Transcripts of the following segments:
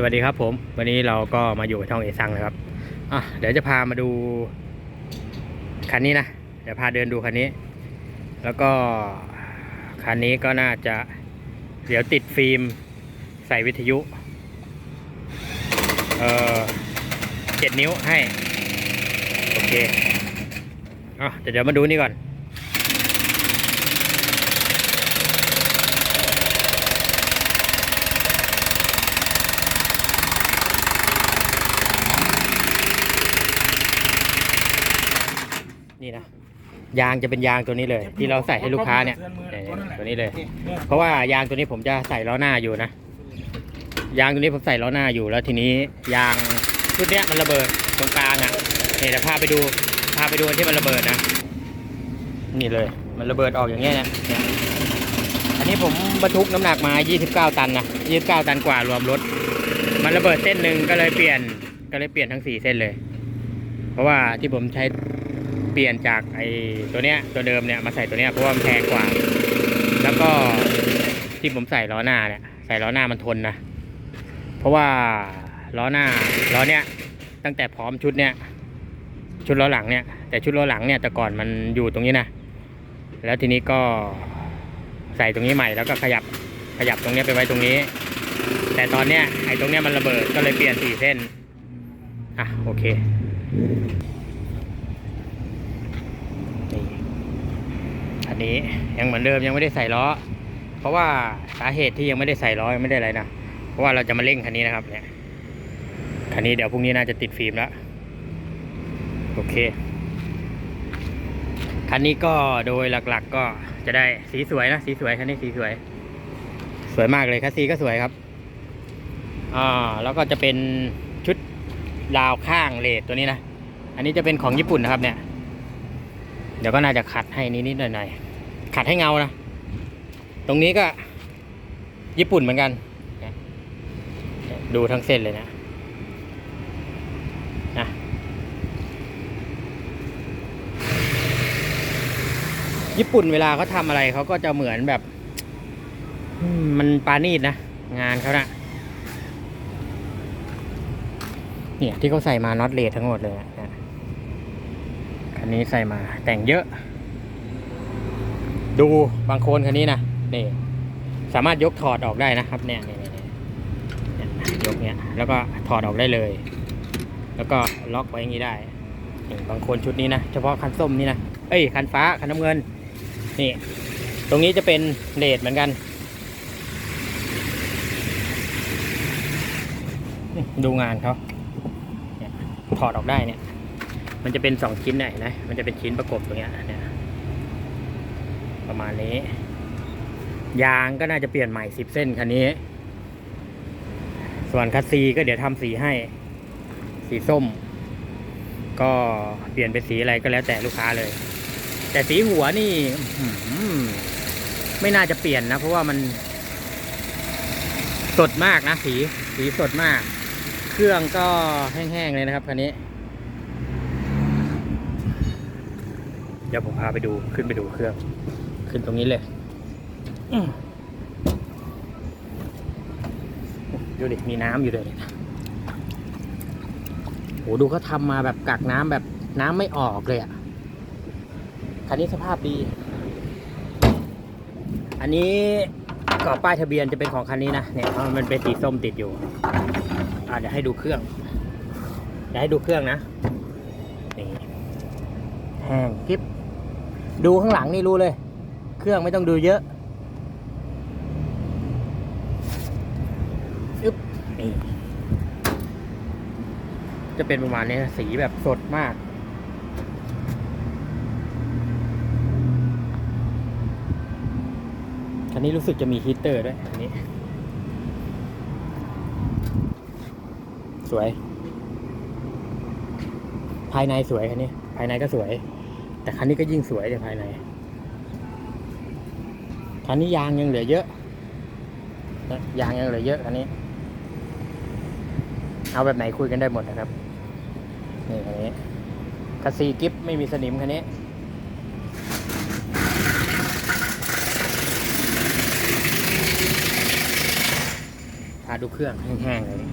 สวัสดีครับผม วันนี้เราก็มาอยู่กับช่องเอซังนะครับอะเดี๋ยวจะพามาดูคันนี้นะเดี๋ยวพาเดินดูคันนี้ แล้วก็คันนี้ก็น่าจะเดี๋ยวติดฟิล์มใส่วิทยุเออเจ็ดนิ้วให้ โอเคอะเดี๋ยวมาดูนี่ก่อน นี่นะยางจะเป็นยางตัวนี้เลย ที่เราใส่ให้ลูกค้าเนี่ยเนี่ยเนี่ยตัวนี้เลย เพราะว่ายางตัวนี้ผมจะใส่ล้อหน้าอยู่นะยางตัวนี้ผมใส่ล้อหน้าอยู่แล้วทีนี้ยางชุดเนี้ยมันระเบิดตรงกลางอะเนี่ยเดี๋ยวพาไปดูพาไปดูอันที่มันระเบิดนะนี่เลย มันระเบิดออกอย่างเงี้ยนะเนี่ยอันนี้ผมบรรทุกน้ำหนักมา 29 ตันนะ29 ตันกว่ารวมรถ มันระเบิดเส้นหนึ่งก็เลยเปลี่ยนก็เลยเปลี่ยนทั้งสี่เส้นเลย เพราะว่าที่ผมใช้เปลี่ยนจากไอ้ตัวเนี้ยตัวเดิมเนี่ยมาใส่ตัวเนี้ยเพราะว่ามันแพงกว่า แล้วก็ที่ผมใส่ล้อหน้าเนี่ยใส่ล้อหน้ามันทนนะเพราะว่าล้อหน้าล้อเนี้ยตั้งแต่พร้อมชุดเนี้ยชุดล้อหลังเนี่ยแต่ชุดล้อหลังเนี่ยแต่ก่อนมันอยู่ตรงนี้นะแล้วทีนี้ก็ใส่ตรงนี้ใหม่แล้วก็ขยับขยับตรงเนี้ยไปไว้ตรงนี้ แต่ตอนเนี้ยไอ้ตรงเนี้ยมันระเบิดก็เลยเปลี่ยนสี่เส้นอะโอเคนี่อั นี้ยังเหมือนเดิมยังไม่ได้ใส่ล้อ เพราะว่าสาเหตุที่ยังไม่ได้ใส่ล้อยังไม่ได้อะไรนะเพราะว่าเราจะมาเร่งคันนี้นะครับเนี่ยคันนี้เดี๋ยวพรุ่งนี้น่าจะติดฟิล์มแล้วโอเคคันนี้ก็โดยหลักๆก็จะได้สีสวยนะสีสวยคันนี้สีสวย สวยมากเลยคัสซีก็สวยครับอ่าแล้วก็จะเป็นชุดดาวข้างเลดตัวนี้นะ อันนี้จะเป็นของญี่ปุ่นนะครับเนี่ย เดี๋ยวก็น่าจะขัดให้นิดๆหน่อยๆ ขัดให้เงานะ ตรงนี้ก็ญี่ปุ่นเหมือนกัน ดูทั้งเส้นเลยนะนะญี่ปุ่นเวลาเขาทำอะไรเขาก็จะเหมือนแบบมันปานีดนะ งานเขานะเนี่ยที่เขาใส่มาน็อตเลททั้งหมดเลยนะนะคันนี้ใส่มาแต่งเยอะ ดูบางโคนคันนี้นะนี่สามารถยกถอดออกได้นะครับเนี่ยเนี่ยยกเนี้ยแล้วก็ถอดออกได้เลย แล้วก็ล็อกไว้อย่างนี้ได้บางคนชุดนี้นะเฉพาะคันส้มนี่นะเอ้ยคันฟ้าคันน้ำเงินนี่ตรงนี้จะเป็นเลดเหมือนกัน ดูงานเขาถอดออกได้เนี่ย มันจะเป็นสองชิ้นไหนนะมันจะเป็นชิ้นประกบตรงเนี้ยเนี่ย ประมาณนี้ ยางก็น่าจะเปลี่ยนใหม่สิบเส้นคันนี้ ส่วนคัสซีก็เดี๋ยวทำสีให้ สีส้ม ก็เปลี่ยนเป็นสีอะไรก็แล้วแต่ลูกค้าเลย แต่สีหัวนี่ไม่น่าจะเปลี่ยนนะ เพราะว่ามันสดมากนะสีสีสดมาก เครื่องก็แห้งๆเลยนะครับคันนี้เดี๋ยวผมพาไปดูขึ้นไปดูเครื่อง ขึ้นตรงนี้เลยอืมดูดิ มีน้ำอยู่เลยเนี่ยโหดูเขาทำมาแบบกักน้ำแบบน้ำไม่ออกเลยอะ่ะ คันนี้สภาพดี อันนี้กรอบป้ายทะเบียนจะเป็นของคันนี้นะ เนี่ยเพราะมันเป็นสีส้มติดอยู่ อ่าเดี๋ยวให้ดูเครื่อง เดี๋ยวให้ดูเครื่องนะนี่แห้งคลิปดูข้างหลังนี่รู้เลย เครื่องไม่ต้องดูเยอะอึ๊บนี่จะเป็นประมาณนี้สีแบบสดมาก คันนี้รู้สึกจะมีฮีตเตอร์ด้วยอันนี้ สวย ภายในสวยคันนี้ ภายในก็สวย แต่คันนี้ก็ยิ่งสวยเลยภายใน คันนี้ยางยังเหลือเยอะ ยางยังเหลือเยอะคันนี้ เอาแบบไหนคุยกันได้หมดนะครับ นี่คันนี้คัสซีกิฟไม่มีสนิมคันนี้พาดูเครื่องแห้งๆเลย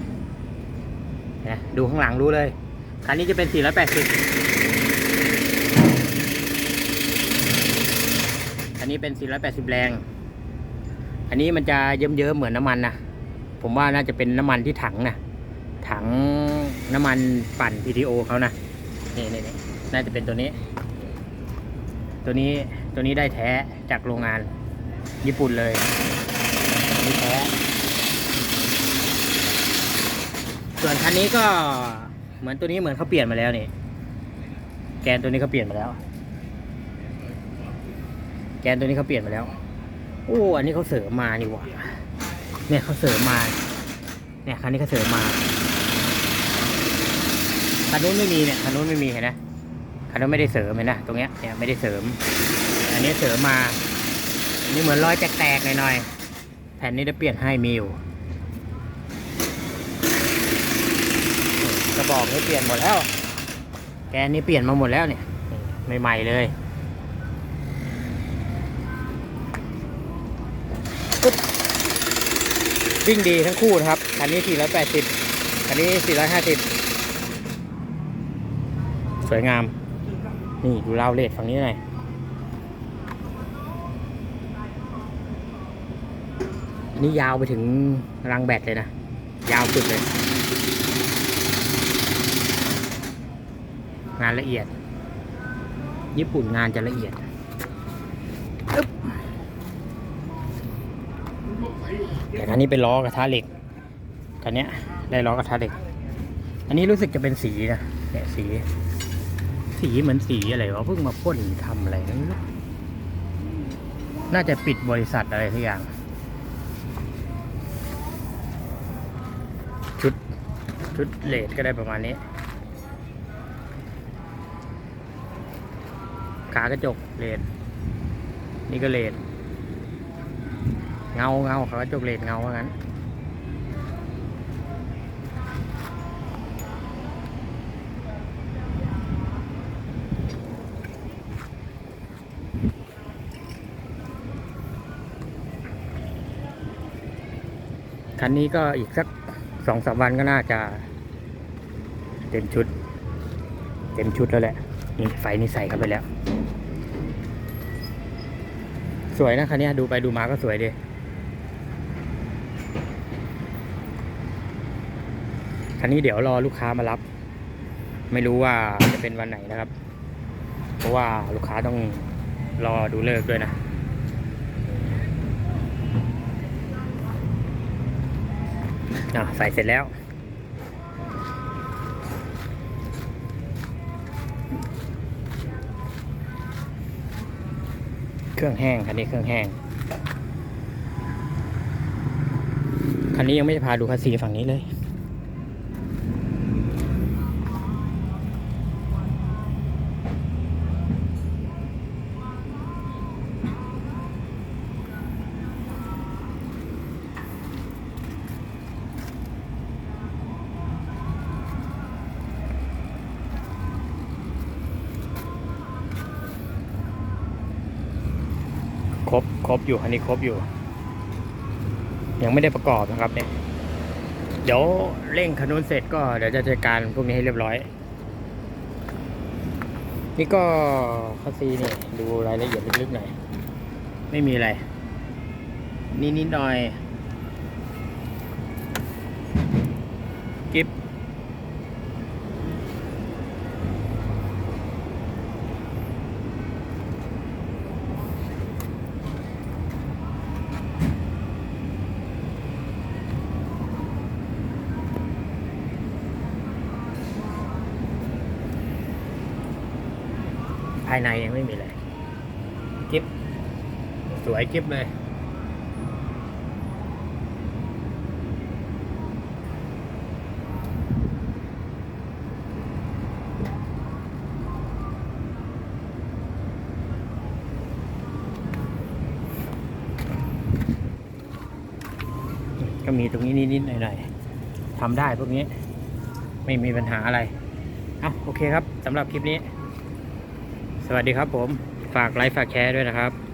นะดูข้างหลังรู้เลย คันนี้จะเป็น 480 นนี้เป็น 480 แรง อันนี้มันจะเยิ้มๆเหมือนน้ำมันนะ ผมว่าน่าจะเป็นน้ำมันที่ถังนะ ถังน้ำมันปั่น PTO เขานะ นี่นี่น่าจะเป็นตัวนี้ ตัวนี้ ตัวนี้ได้แท้จากโรงงาน ญี่ปุ่นเลยนี่แท้ ส่วนคันนี้ก็เหมือนตัวนี้เหมือนเขาเปลี่ยนมาแล้วนี่ แกนตัวนี้เขาเปลี่ยนมาแล้ว กนตัวนี้เขาเปลี่ยนมาแล้ว โอ้อันนี้เขาเสริมมานี่หว่าเนี่ยเขาเสริมมา เนี่ยคันนี้เขาเสริมมาคันนู้นไม่มีเนี่ยคันนู้นไม่มีเห็นไหมคันนู้นไม่ได้เสริมเห็นนะตรงเนี้ยเนี่ยไม่ได้เสริม อันนี้เสริมมาอันนี้เหมือนรอยแตกๆหน่อยๆแผ่นนี้ได้เปลี่ยนให้มีอยู่กระบอกนี้เปลี่ยนหมดแล้ว แกนนี้เปลี่ยนมาหมดแล้วเนี่ยใหม่ๆเลย วิ่งดีทั้งคู่นะครับ คันนี้ 480 คันนี้ 450 สวยงาม นี่ดูราวเลทฝั่งนี้หน่อยนนี้ยาวไปถึงรังแบตเลยนะ ยาวสุดเลย งานละเอียด ญี่ปุ่นงานจะละเอียดอึ๊บ แต่คันนี้เป็นล้อกระทะเหล็กคันนี้ได้ล้อกระทะเหล็ก อันนี้รู้สึกจะเป็นสีนะเนี่ยสี สีเหมือนสีอะไรวะเพิ่งมาพ่นทำอะไรไม่รู้น่าจะปิดบริษัทอะไรทุกอย่าง ชุดชุดเลดก็ได้ประมาณนี้ขากระจกเลดนี่ก็เลด เงาเงาเขาจกเลดเงาว่างั้นคันนี้ก็อีกสักสองสามวันก็น่าจะ เต็มชุด เต็มชุดแล้วแหละ นี่ไฟนี่ใส่เข้าไปแล้ว สวยนะคันนี้ดูไปดูมาก็สวยดี นนี้เดี๋ยวรอลูกค้ามารับ ไม่รู้ว่าจะเป็นวันไหนนะครับ เพราะว่าลูกค้าต้องรอดูเลิกด้วยนะอะใส่เสร็จแล้ว เครื่องแห้งคันนี้เครื่องแห้งคันนี้ยังไม่ได้พาดูคัสซีฝั่งนี้เลย ครบอยู่คันนี้ครบอยู่ ยังไม่ได้ประกอบนะครับเนี่ยเดี๋ยวเร่งขนุนเสร็จก็เดี๋ยวจะจัดการพวกนี้ให้เรียบร้อย นี่ก็คัสซีนี่ดูรายละเอียดลึกๆหน่อย ไม่มีอะไรนี่นิดหน่อย ภายในยังไม่มีเลยกิฟสวยกิฟเลย ก็มีตรงนี้นิดๆหน่อยๆทำได้พวกนี้ ไม่มีปัญหาอะไร เอาโอเคครับสำหรับคลิปนี้ สวัสดีครับผม ฝากไลค์ฝากแชร์ด้วยนะครับ